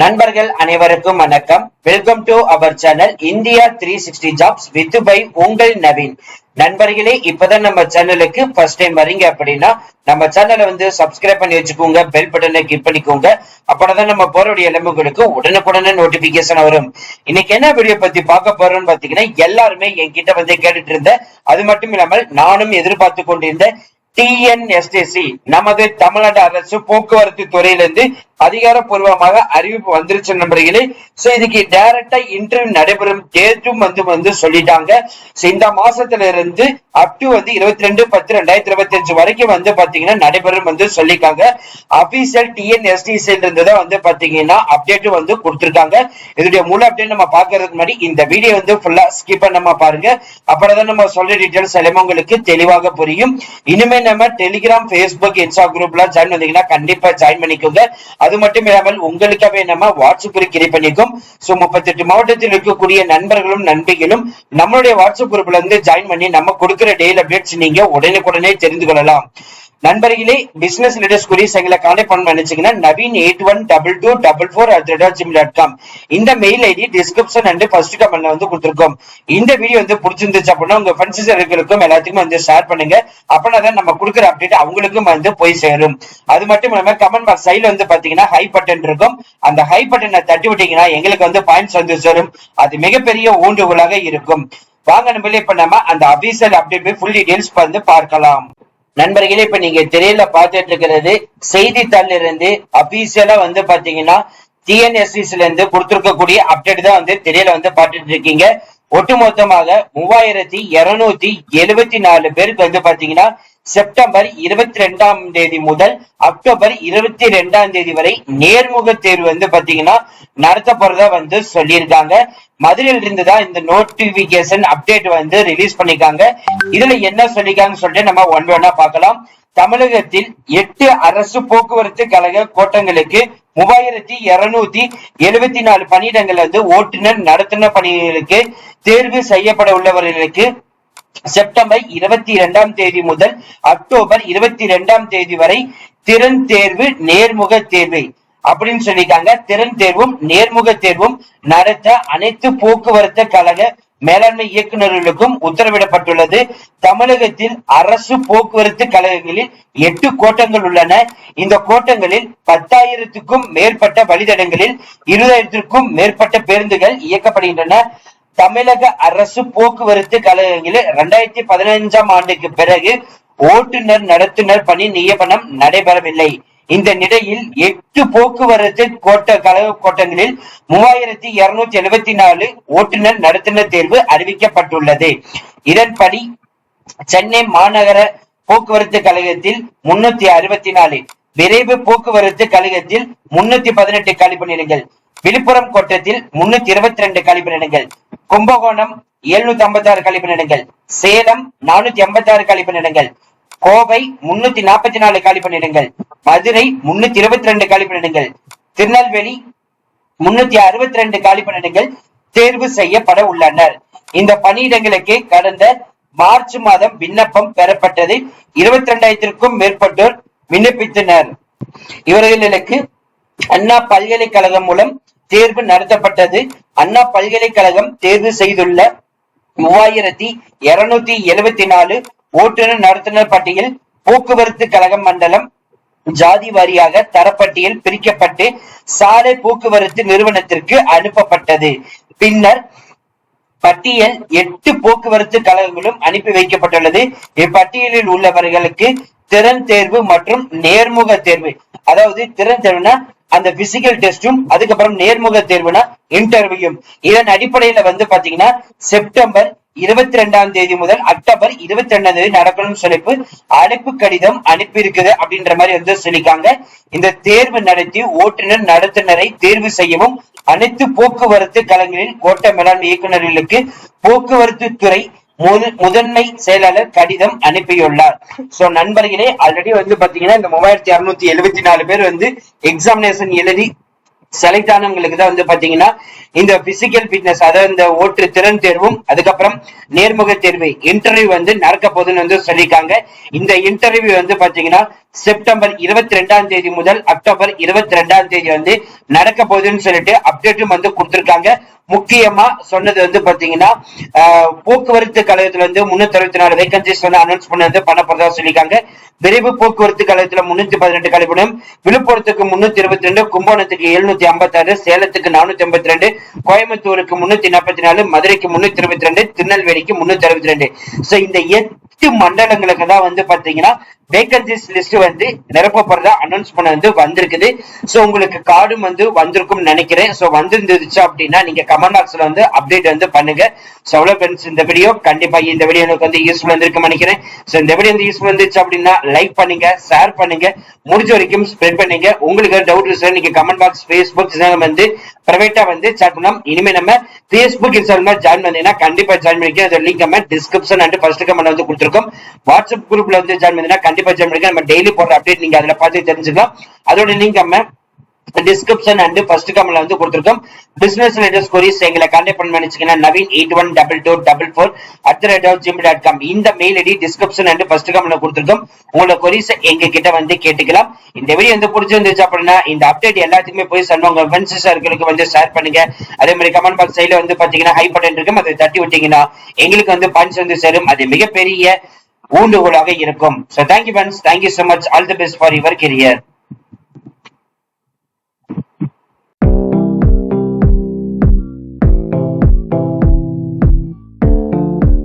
நண்பர்கள் அனைவருக்கும் வணக்கம். Welcome to our channel India three sixty jobs with by உங்கள் நவீன். நண்பர்களே இப்பதான் நம்ம சேனலுக்கு ஃபர்ஸ்ட் டைம் வரீங்க அப்படின்னா நம்ம சேனலை வந்து சப்ஸ்கிரைப் பண்ணி வச்சுக்கோங்க பெல் பட்டனை கிளிக் பண்ணிக்கோங்க. அப்பதான் நம்ம போறோடைய எலும்புகளுக்கு உடனுக்குடனே நோட்டிபிகேஷன் வரும். இன்னைக்கு என்ன வீடியோ பத்தி பார்க்க போறோம்னு பாத்தீங்கன்னா எல்லாருமே என்கிட்ட வந்து கேட்டுட்டு இருந்த அது மட்டும் இல்லாமல் நானும் எதிர்பார்த்து கொண்டிருந்த டிஎன்எஸ்டிசி நமது தமிழ்நாடு அரசு போக்குவரத்து துறையிலிருந்து அதிகாரப்பூர்வமாக அறிவிப்பு வந்துருச்சு நண்பர்களே. சோ இதுக்கு டைரக்டா இன்டர்வியூ நடைபெறும் டேட்டும் வந்து வந்து சொல்லிட்டாங்க. சோ இந்த மாசத்துல இருந்து அப் டு வந்து இருபத்தி ரெண்டு பத்து ரெண்டாயிரத்தி இருபத்தி அஞ்சு வரைக்கும் வந்து பாத்தீங்கன்னா நடைபெறும் வந்து சொல்லிருக்காங்க அபிஷியல் டிஎன்எஸ்டிசி இருந்ததை வந்து பாத்தீங்கன்னா அப்டேட்டும் வந்து கொடுத்துருக்காங்க. இதோடைய முழு அப்டேட் நம்ம பாக்குறதுக்கு முன்னாடி இந்த வீடியோ வந்து ஃபுல்லா ஸ்கிப் பண்ணாம பாருங்க. அப்பதான் நம்ம சொல்ற டீட்டெயில்ஸ் எல்லாமே உங்களுக்கு தெளிவாக புரியும். இனிமே நம்ம டெலிகிராம் பேஸ்புக் இன்ஸ்டா குரூப்ல ஜாயின் பண்ணீங்கன்னா கண்டிப்பா ஜாயின் பண்ணிக்கோங்க. அது மட்டும் இல்லாமல் உங்களுக்காகவே நம்ம வாட்ஸ்அப் குரூப் கிரியேட் பண்ணிக்கும் சோ முப்பத்தெட்டு மாவட்டத்தில் இருக்கக்கூடிய நண்பர்களும் நண்பிகளும் நம்மளுடைய வாட்ஸ்அப் குரூப்ல இருந்து ஜாயின் பண்ணி நம்ம கொடுக்கிற டெய்லி அப்டேட்ஸ் நீங்க உடனுக்குடனே தெரிந்து கொள்ளலாம். நண்பர்களே பிசினஸ் லீடர்ஸ் குறி எங்களை கான்டாக்ட் பண்ண நினைச்சீங்கன்னா Naveen eight one double two double four at gym dot com இந்த mail ID description and first கமெண்ட்ல வந்து கொடுத்துருக்கோம். இந்த வீடியோ வந்து பிடிச்சிருந்துச்சு அப்படின்னா உங்க ஃப்ரெண்ட்ஸ் இருக்கிறதுக்கும் எல்லாத்துக்கும் வந்து ஷேர் பண்ணுங்க. அப்படின்னா தான் நம்ம கொடுக்குற அப்டேட் அவங்களுக்கும் வந்து போய் சேரும். அது மட்டும் இல்லாம கமெண்ட் பாக்ஸ் சைடுல வந்து பாத்தீங்கன்னா ஹை பட்டன் இருக்கும். அந்த ஹை பட்டனை தட்டி விட்டீங்கன்னா எங்களுக்கு வந்து பாயிண்ட்ஸ் வந்து சேரும். அது மிகப்பெரிய ஊண்டுகோலாக இருக்கும். வாங்க நம்மளே இப்ப நம்ம அந்த அபிஷியல் அப்டேட் ஃபுல் டீடைல்ஸ் வந்து பார்க்கலாம். நண்பர்களே இப்ப நீங்க திரையில பாத்துட்டு இருக்கிறது செய்தித்தாள்ல இருந்து அபிஷியலா வந்து பாத்தீங்கன்னா டிஎன்எஸ்சிஸ்ல இருந்து கொடுத்திருக்கக்கூடிய அப்டேட் தான் வந்து திரையில வந்து பார்த்துட்டு இருக்கீங்க ஒட்டுமொத்தமாக மூவாயிரத்தி இருநூத்தி எழுபத்தி நாலு பேருக்கு வந்து பாத்தீங்கன்னா செப்டம்பர் இருபத்தி ரெண்டாம் தேதி முதல் அக்டோபர் இருபத்தி ரெண்டாம் தேதி வரை நேர்முக தேர்வு வந்து பாத்தீங்கன்னா நடத்த போறதா வந்து சொல்லியிருக்காங்க. மதுரையில் இருந்து தான் இந்த நோட்டிபிகேஷன் அப்டேட் வந்து ரிலீஸ் பண்ணிருக்காங்க இதுல என்ன சொல்லிருக்காங்கன்னு சொல்லிட்டு நம்ம ஒன் ஒன்னா பார்க்கலாம். தமிழகத்தில் எட்டு அரசு போக்குவரத்து கழக கோட்டங்களுக்கு மூவாயிரத்தி இருநூத்தி எழுபத்தி நாலு பணியிடங்கள் வந்து ஓட்டுநர் நடத்துனர் பணிகளுக்கு தேர்வு செய்யப்பட உள்ளவர்களுக்கு செப்டம்பர் இருபத்தி இரண்டாம் தேதி முதல் அக்டோபர் இருபத்தி இரண்டாம் தேதி வரை திறன் தேர்வு நேர்முக தேர்வை. அப்படின்னு சொல்லியிருக்காங்க. திறன் தேர்வும் நேர்முக தேர்வும் நடத்த அனைத்து போக்குவரத்து கழக மேலாண்மை இயக்குநர்களுக்கும் உத்தரவிடப்பட்டுள்ளது. தமிழகத்தில் அரசு போக்குவரத்து கழகங்களில் எட்டு கோட்டங்கள் உள்ளன. இந்த கோட்டங்களில் பத்தாயிரத்துக்கும் மேற்பட்ட வழித்தடங்களில் இருபதாயிரத்திற்கும் மேற்பட்ட பேருந்துகள் இயக்கப்படுகின்றன. தமிழக அரசு போக்குவரத்து கழகங்களில் இரண்டாயிரத்தி பதினைஞ்சாம் ஆண்டுக்கு பிறகு ஓட்டுநர் நடத்துனர் பணி நியமனம் நடைபெறவில்லை. இந்த நிலையில் எட்டு போக்குவரத்து கோட்ட கழக கோட்டங்களில் மூவாயிரத்தி இருநூத்தி எழுபத்தி நாலு ஓட்டுநர் நடத்துனர் தேர்வு அறிவிக்கப்பட்டுள்ளது. இதன்படி சென்னை மாநகர போக்குவரத்து கழகத்தில் முன்னூத்தி அறுபத்தி நாலு விரைவு போக்குவரத்து கழகத்தில் முன்னூத்தி பதினெட்டு கழிப்பணியிடங்கள் விழுப்புரம் கோட்டத்தில் முன்னூத்தி இருபத்தி ரெண்டு கழிப்பணியிடங்கள் கும்பகோணம் எழுநூத்தி ஐம்பத்தி ஆறு கழிப்பணியிடங்கள் சேலம் நானூத்தி எண்பத்தி ஆறு கழிப்பணியிடங்கள் கோவை முன்னூத்தி நாற்பத்தி நாலு கழிப்பு நிலங்கள் மதுரை முன்னூத்தி இருபத்தி ரெண்டு கழிப்பு நிலங்கள் திருநெல்வேலி முன்னூத்தி அறுபத்தி ரெண்டு காலி நிலங்கள் தேர்வு செய்யப்பட உள்ளனர். இந்த பணியிடங்களுக்கு கடந்த மார்ச் மாதம் விண்ணப்பம் பெறப்பட்டது. இருபத்தி ரெண்டாயிரத்திற்கும் மேற்பட்டோர் விண்ணப்பித்தனர். இவர்களுக்கு அண்ணா பல்கலைக்கழகம் மூலம் தேர்வு நடத்தப்பட்டது. அண்ணா பல்கலைக்கழகம் தேர்வு செய்துள்ள மூவாயிரத்தி இருநூத்தி எழுபத்தி நாலு ஓட்டுநர் நடத்துனர் பட்டியல் போக்குவரத்து கழகம் மண்டலம் ஜாதி வாரியாக தரப்பட்டியல் பிரிக்கப்பட்டு சாலை போக்குவரத்து நிறுவனத்திற்கு அனுப்பப்பட்டது. பின்னர் பட்டியல் எட்டு போக்குவரத்து கழகங்களும் அனுப்பி வைக்கப்பட்டுள்ளது. இப்பட்டியலில் உள்ளவர்களுக்கு திறன் தேர்வு மற்றும் நேர்முக தேர்வு. அதாவது திறன் தேர்வுனா அந்த பிசிக்கல் டெஸ்டும் அதுக்கப்புறம் நேர்முக தேர்வுனா இன்டர்வியூ இதன் அடிப்படையில வந்து பாத்தீங்கன்னா செப்டம்பர் இருபத்தி ரெண்டாம் தேதி முதல் அக்டோபர் இருபத்தி ரெண்டாம் தேதி நடக்கணும்னு சொல்லிப்பு அழைப்பு கடிதம் அனுப்பி இருக்குது அப்படின்ற மாதிரி வந்து சொல்லிக்காங்க இந்த தேர்வு நடத்தி ஓட்டுநர் நடத்துனரை தேர்வு செய்யவும் அனைத்து போக்குவரத்து கலங்களில் கோட்ட மேலாண்மை இயக்குநர்களுக்கு போக்குவரத்து துறை முதன்மை செயலாளர் கடிதம் அனுப்பியுள்ளார். சோ நண்பர்களே ஆல்ரெடி வந்து பாத்தீங்கன்னா இந்த மூவாயிரத்தி அறுநூத்தி எழுபத்தி நாலு பேர் வந்து எக்ஸாமினேஷன் எழுதி செலக்ட் ஆனவங்களுக்கு தான் வந்து பாத்தீங்கன்னா இந்த பிசிக்கல் ஃபிட்னஸ் அதாவது இந்த ஓட்டு திறன் தேர்வும் அதுக்கப்புறம் நேர்முக தேர்வு இன்டர்வியூ வந்து நடக்க போகுதுன்னு வந்து சொல்லியிருக்காங்க. இந்த இன்டர்வியூ வந்து பாத்தீங்கன்னா செப்டம்பர் இருபத்தி ரெண்டாம் தேதி முதல் அக்டோபர் இருபத்தி ரெண்டாம் தேதி வந்து நடக்க போகுதுன்னு சொல்லிட்டு அப்டேட்டும் வந்து கொடுத்துருக்காங்க. முக்கியமா சொன்னது வந்து பாத்தீங்கன்னா ஆஹ், போக்குவரத்து கழகத்துல வந்து முன்னூத்தி அறுபத்தி நாலு வேகன்சிஸ் வந்து அனௌன்ஸ் பண்ண வந்து பண்ண போறதா சொல்லியிருக்காங்க. விரைவு போக்குவரத்து கழகத்துல முன்னூத்தி பதினெட்டு கழிப்பிடம் விழுப்புரத்துக்கு முன்னூத்தி இருபத்தி ரெண்டு கும்பகோணத்துக்கு எழுநூத்தி ஐம்பத்தி ஆறு சேலத்துக்கு நானூத்தி ஐம்பத்தி ரெண்டு கோயம்புத்தூருக்கு முன்னூத்தி நாற்பத்தி நாலு மதுரைக்கு முன்னூத்தி இருபத்தி ரெண்டு திருநெல்வேலிக்கு முன்னூத்தி அறுபத்தி ரெண்டு. சோ இந்த எட்டு மண்டலங்களுக்கு தான் வந்து பாத்தீங்கன்னா வேகன்சிஸ் லிஸ்ட் வந்து நிரப்பப்படுறதா அனௌன்ஸ் பண்ண வந்து வந்திருக்குது. சோ உங்களுக்கு கார்டும் வந்து வந்திருக்கும்னு நினைக்கிறேன். சோ வந்திருந்துச்சு அப்படின்னா நீங்க கமெண்ட் பாக்ஸ்ல வந்து அப்டேட் வந்து பண்ணுங்க. சோ அவ்வளவு ஃப்ரெண்ட்ஸ் இந்த வீடியோ கண்டிப்பா இந்த வீடியோ எனக்கு வந்து யூஸ்ஃபுல் வந்திருக்கும் நினைக்கிறேன். சோ இந்த வீடியோ வந்து யூஸ்ஃபுல் வந்துச்சு அப்படின்னா லைக் பண்ணுங்க ஷேர் பண்ணுங்க. முடிஞ்ச வரைக்கும் ஸ்ப்ரெட் பண்ணுங்க. உங்களுக்கு டவுட் இருந்துச்சுன்னா நீங்க கமெண்ட் பாக்ஸ் ஃபேஸ்புக் இன்ஸ்டாகிராம் வந்து பிரைவேட்டா வந்து சேட் பண்ணலாம். இனிமே நம்ம ஃபேஸ்புக் இன்ஸ்டாகிராம் ஜாயின் பண்ணீங்கன்னா கண்டிப்பா ஜாயின் பண்ணிக்க. லிங்க் நம்ம டிஸ்கிரிப்ஷன் அண்ட் ஃபர்ஸ்ட் கமெண்ட் வந்து கொடுத்துருக்கோம். இருக்கும். வாட்ஸ்அப் குரூப்ல வந்து ஜாயின் பண்ணீங்கன்னா கண்டிப்பா ஜாயின் பண்ணிக்கலாம் நம்ம டெய்லி போடுற அப்டேட் நீங்க அதுல பார்த்து தெரிஞ்சுக்கலாம். அதோட லிங்க் நம்ம டிஸ்கிரிப்ஷன் அண்ட் ஃபர்ஸ்ட் கமெண்ட்ல வந்து கொடுத்துருக்கோம். பிசினஸ் ரிலேட்டட் கொரிஸ் எங்களை கான்டாக்ட் பண்ணி நினைச்சீங்கன்னா Naveen eight one double two double four at rate of gym dot com இந்த mail ID description and first கமெண்ட்ல கொடுத்துருக்கோம். உங்களோட கொரிஸ் எங்க கிட்ட வந்து கேட்டுக்கலாம். இந்த வீடியோ வந்து பிடிச்சிருந்துச்சு அப்படின்னா இந்த அப்டேட் எல்லாத்துக்குமே போய் சொல்லுங்க உங்க ஃப்ரெண்ட்ஸ் சர்க்கிளுக்கு வந்து ஷேர் பண்ணுங்க. அதே மாதிரி கமெண்ட் பாக்ஸ் சைடுல வந்து பாத்தீங்கன்னா ஹை பட்டன் இருக்கும். அதை தட்டி விட்டீங்கன்னா எங்களுக்கு வந்து பஞ்ச் வந்து சேரும். அது மிகப்பெரிய ஊண்டுகோலாக இருக்கும். So thank you friends thank you so much all the best for your career